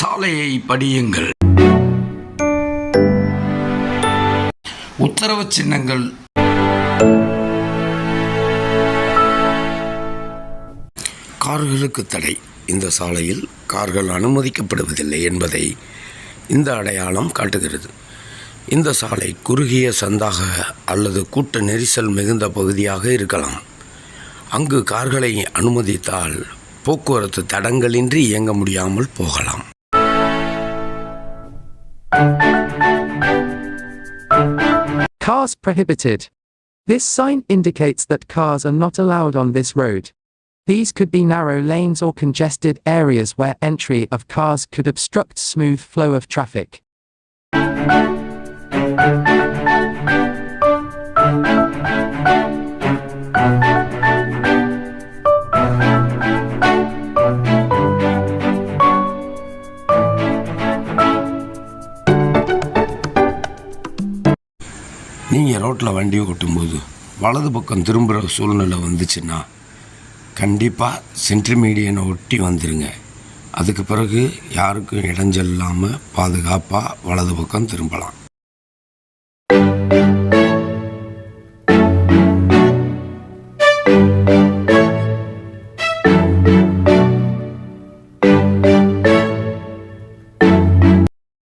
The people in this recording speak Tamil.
சாலையை படியுங்கள். உத்தரவு சின்னங்கள். கார்களுக்கு தடை. இந்த சாலையில் கார்கள் அனுமதிக்கப்படுவதில்லை என்பதை இந்த அடையாளம் காட்டுகிறது. இந்த சாலை குறுகிய சந்தாக அல்லது கூட்ட நெரிசல் மிகுந்த பகுதியாக இருக்கலாம். அங்கு கார்களை அனுமதித்தால் போக்குவரத்து தடங்களின்றி இயங்க முடியாமல் போகலாம். Cars prohibited. This sign indicates that cars are not allowed on this road. These could be narrow lanes or congested areas where entry of cars could obstruct smooth flow of traffic. நீங்கள் ரோட்டில் வண்டியை ஓட்டும்போது வலது பக்கம் திரும்புகிற சூழ்நிலை வந்துச்சுன்னா கண்டிப்பாக சென்ட்ரிமீடியனை ஒட்டி வந்துடுங்க அதுக்கு பிறகு யாருக்கும் இடைஞ்சல் இல்லாமல் பாதுகாப்பாக வலது பக்கம் திரும்பலாம். thank you